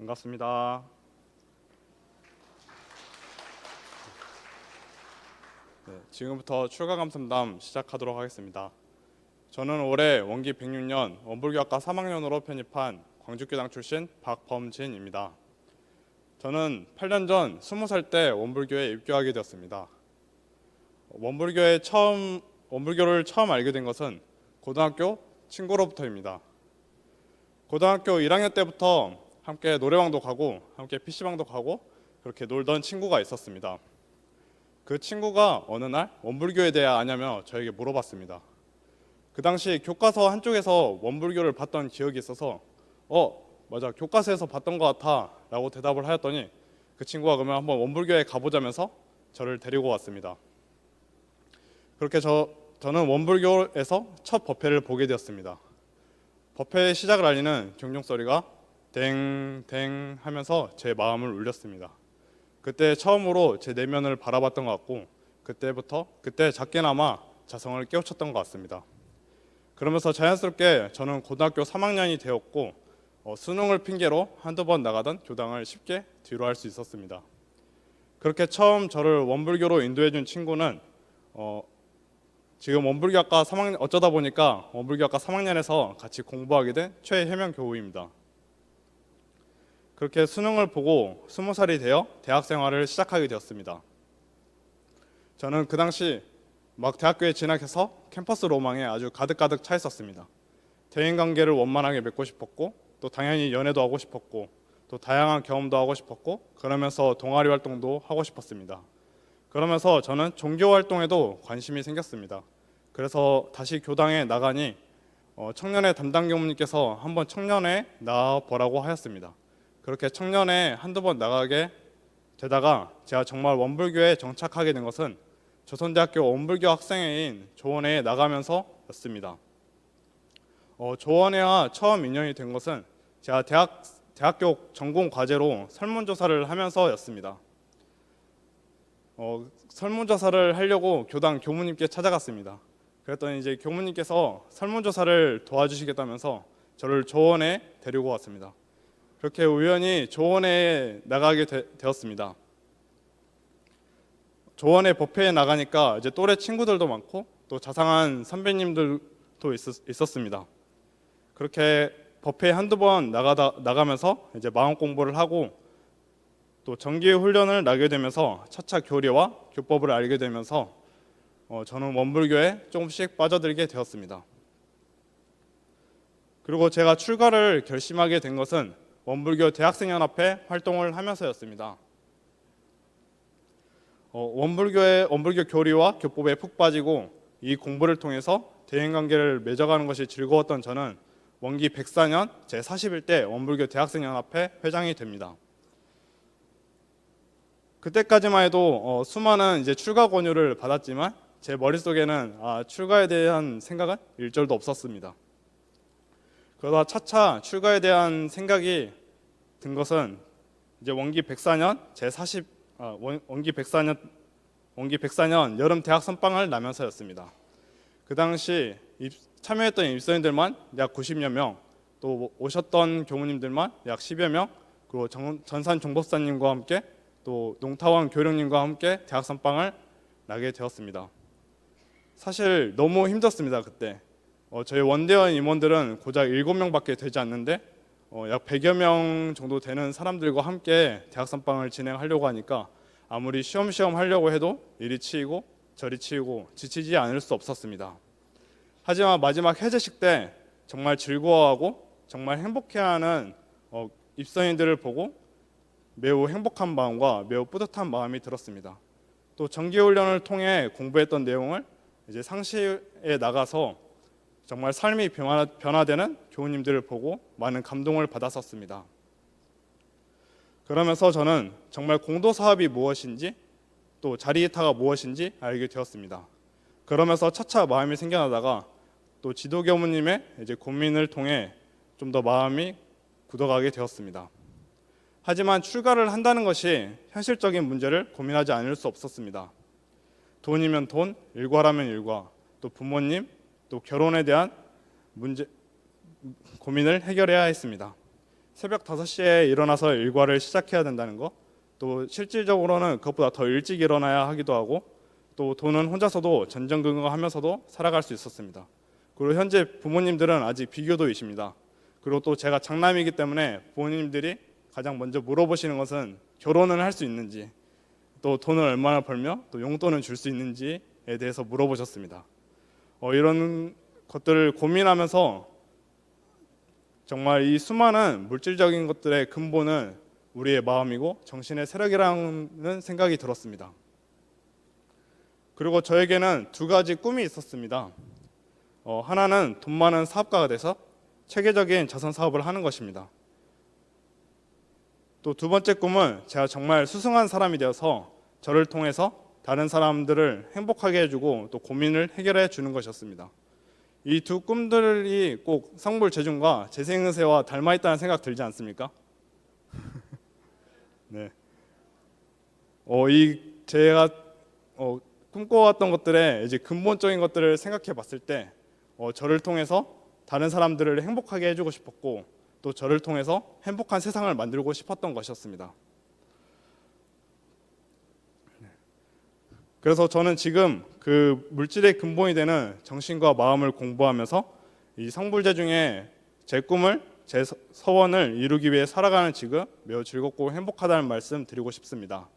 반갑습니다. 네, 지금부터 출가 감sam담 시작하도록 하겠습니다. 저는 올해 원기 106년 원불교학과 3학년으로 편입한 광주교당 출신 박범진입니다. 저는 8년 전 20살 때 원불교에 입교하게 되었습니다. 원불교에 처음 원불교를 처음 알게 된 것은 고등학교 친구로부터입니다. 고등학교 1학년 때부터 함께 노래방도 가고 함께 PC방도 가고 그렇게 놀던 친구가 있었습니다. 그 친구가 어느 날 원불교에 대해 아냐며 저에게 물어봤습니다. 그 당시 교과서 한쪽에서 원불교를 봤던 기억이 있어서 어 맞아 교과서에서 봤던 것 같아 라고 대답을 하였더니 그 친구가 그러면 한번 원불교에 가보자면서 저를 데리고 왔습니다. 그렇게 저 저는 원불교에서 첫 법회를 보게 되었습니다. 법회의 시작을 알리는 경종 소리가 댕댕 하면서 제 마음을 울렸습니다. 그때 처음으로 제 내면을 바라봤던 것 같고 그때부터 그때 작게나마 자성을 깨우쳤던 것 같습니다. 그러면서 자연스럽게 저는 고등학교 3학년이 되었고 어, 수능을 핑계로 한두 번 나가던 교당을 쉽게 뒤로 할 수 있었습니다. 그렇게 처음 저를 원불교로 인도해준 친구는 어, 지금 원불교학과 3학년 어쩌다 보니까 원불교학과 3학년에서 같이 공부하게 된 최혜명 교우입니다. 그렇게 수능을 보고 20살이 되어 대학 생활을 시작하게 되었습니다. 저는 그 당시 막 대학교에 진학해서 캠퍼스 로망에 아주 가득가득 차 있었습니다. 대인 관계를 원만하게 맺고 싶었고 또 당연히 연애도 하고 싶었고 또 다양한 경험도 하고 싶었고 그러면서 동아리 활동도 하고 싶었습니다. 그러면서 저는 종교 활동에도 관심이 생겼습니다. 그래서 다시 교당에 나가니 어, 청년회 담당 교무님께서 한번 청년회 나와 보라고 하였습니다. 그렇게 청년회 한두 번 나가게 되다가 제가 정말 원불교에 정착하게 된 것은 조선대학교 원불교 학생회인 조원회에 나가면서였습니다. 어, 조원회와 처음 인연이 된 것은 제가 대학 대학교 전공 과제로 설문조사를 하면서였습니다. 어, 설문조사를 하려고 교당 교무님께 찾아갔습니다. 그랬더니 이제 교무님께서 설문조사를 도와주시겠다면서 저를 조원에 데리고 왔습니다. 그렇게 우연히 조원에 나가게 되, 되었습니다. 조원의 법회에 나가니까 이제 또래 친구들도 많고 또 자상한 선배님들도 있었, 있었 습니다. 그렇게 법회에 한두 번 나가다 나가면서 이제 마음 공부를 하고 또 정기 훈련을 나게 되면서 차차 교리와 교법을 알게 되면서 어, 저는 원불교에 조금씩 빠져들게 되었습니다. 그리고 제가 출가를 결심하게 된 것은 원불교 대학생연합회 활동을 하면서였습니다. 어, 원불교의 원불교 교리와 교법에 푹 빠지고 이 공부를 통해서 대인관계를 맺어가는 것이 즐거웠던 저는 원기 104년 제 41대 원불교 대학생연합회 회장이 됩니다. 그때까지만 해도 어, 수많은 이제 출가 권유를 받았지만 제 머릿속에는 아, 출가에 대한 생각은 일절도 없었습니다. 그러다 차차 출가에 대한 생각이 든 것은 이제 원기 104년 제 40, 아, 원, 원기 104년 원기 104년 여름 대학 선빵을 나면서였습니다. 그 당시 입, 참여했던 입소인들만 약 90여 명, 또 오셨던 교무님들만 약 10여 명, 그리고 정, 전산 종법사님과 함께 또 농타원 교령님과 함께 대학 선빵을 나게 되었습니다. 사실 너무 힘들었습니다 그때. 어, 저희 원대원 임원들은 고작 7명밖에 되지 않는데 어, 약 100여 명 정도 되는 사람들과 함께 대학 선빵을 진행하려고 하니까 아무리 쉬엄쉬엄 하려고 해도 이리 치이고 저리 치이고 지치지 않을 수 없었습니다. 하지만 마지막 해제식 때 정말 즐거워하고 정말 행복해하는 어, 입선인들을 보고 매우 행복한 마음과 매우 뿌듯한 마음이 들었습니다. 또 정기 훈련을 통해 공부했던 내용을 이제 상시에 나가서 정말 삶이 변화, 변화 되는 교우님들을 보고 많은 감동을 받았었습니다. 그러면서 저는 정말 공도 사업이 무엇인지 또 자리이타가 무엇인지 알게 되었습니다. 그러면서 차차 마음이 생겨나다가 또 지도 교무님의 이제 고민을 통해 좀 더 마음이 굳어가게 되었습니다. 하지만 출가를 한다는 것이 현실적인 문제를 고민하지 않을 수 없었습니다. 돈이면 돈, 일과라면 일과, 또 부모님, 또 결혼에 대한 문제 고민을 해결해야 했습니다. 새벽 5시에 일어나서 일과를 시작해야 된다는 거, 또 실질적으로는 그것보다 더 일찍 일어나야 하기도 하고, 또 돈은 혼자서도 전전긍긍하면서도 살아갈 수 있었습니다. 그리고 현재 부모님들은 아직 비교도이십니다. 그리고 또 제가 장남이기 때문에 부모님들이 가장 먼저 물어보시는 것은 결혼을 할수 있는지, 또 돈을 얼마나 벌며 또 용돈을 줄 수 있는지에 대해서 물어보셨습니다. 어, 이런 것들을 고민하면서 정말 이 수많은 물질적인 것들의 근본은 우리의 마음이고 정신의 세력이라는 생각이 들었습니다. 그리고 저에게는 두 가지 꿈이 있었습니다. 어, 하나는 돈 많은 사업가가 돼서 체계적인 자선 사업을 하는 것입니다. 또 두 번째 꿈은 제가 정말 수승한 사람이 되어서 저를 통해서 다른 사람들을 행복하게 해주고 또 고민을 해결해 주는 것이었습니다. 이 두 꿈들이 꼭 성불 재중과 재생의세와 닮아 있다는 생각 들지 않습니까? 네. 어, 이 제가 어, 꿈꿔왔던 것들의 이제 근본적인 것들을 생각해 봤을 때 어, 저를 통해서 다른 사람들을 행복하게 해주고 싶었고 또 저를 통해서 행복한 세상을 만들고 싶었던 것이었습니다. 그래서 저는 지금 그 물질의 근본이 되는 정신과 마음을 공부하면서 이 성불제 중에 제 꿈을 제 서- 서원을 이루기 위해 살아가는 지금 매우 즐겁고 행복하다는 말씀 드리고 싶습니다.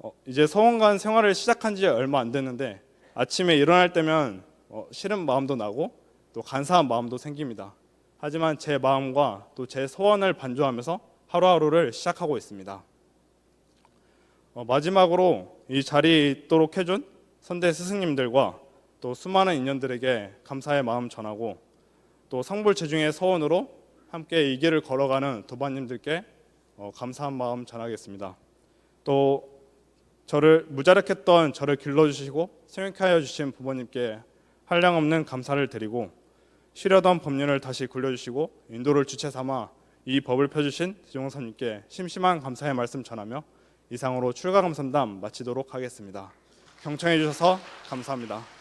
어, 이제 서원관 생활을 시작한 지 얼마 안 됐는데 아침에 일어날 때면 어, 싫은 마음도 나고 또 간사한 마음도 생깁니다. 하지만 제 마음과 또 제 소원을 반조하면서 하루하루를 시작하고 있습니다. 어, 마지막으로 이 자리에 있도록 해준 선대 스승님들과 또 수많은 인연들에게 감사의 마음 전하고 또 성불 제중의 서원으로 함께 이 길을 걸어가는 도반님들께 어, 감사한 마음 전하겠습니다. 또 저를 무자력했던 저를 길러주시고 생육해 하여 주신 부모님께 한량 없는 감사를 드리고 쉬려던 법륜을 다시 굴려주시고 인도를 주체 삼아 이 법을 펴주신 지종사님께 심심한 감사의 말씀 전하며 이상으로 출가감선담 마치도록 하겠습니다. 경청해 주셔서 감사합니다.